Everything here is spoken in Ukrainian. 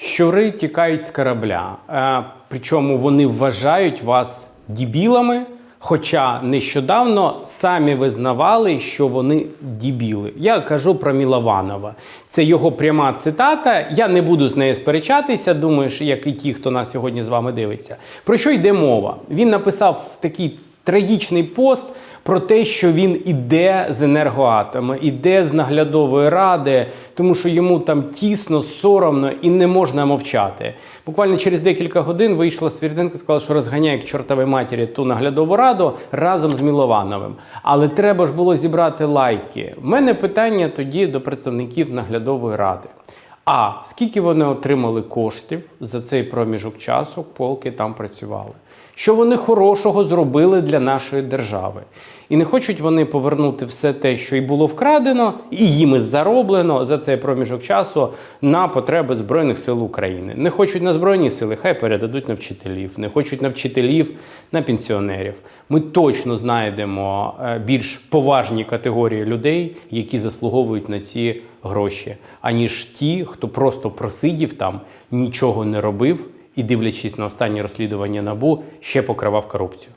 Щури тікають з корабля. Е, причому вони вважають вас дібілами, хоча нещодавно самі визнавали, що вони дібіли. Я кажу про Мілованова. Це його пряма цитата. Я не буду з нею сперечатися. Думаю, як і ті, хто нас сьогодні з вами дивиться. Про що йде мова? Він написав такий трагічний пост про те, що він іде з енергоатома, іде з наглядової ради, тому що йому там тісно, соромно і не можна мовчати. Буквально через декілька годин вийшла Свірденко і сказала, що розганяє к чортовій матері ту наглядову раду разом з Міловановим. Але треба ж було зібрати лайки. У мене питання тоді до представників наглядової ради. А скільки вони отримали коштів за цей проміжок часу, поки там працювали? Що вони хорошого зробили для нашої держави? І не хочуть вони повернути все те, що і було вкрадено, і їм зароблено за цей проміжок часу на потреби Збройних сил України. Не хочуть на Збройні сили, хай передадуть на вчителів, не хочуть на вчителів, на пенсіонерів. Ми точно знайдемо е, більш поважні категорії людей, які заслуговують на ці гроші, аніж ті, хто просто просидів там, нічого не робив і, дивлячись на останні розслідування набу, ще покривав корупцію.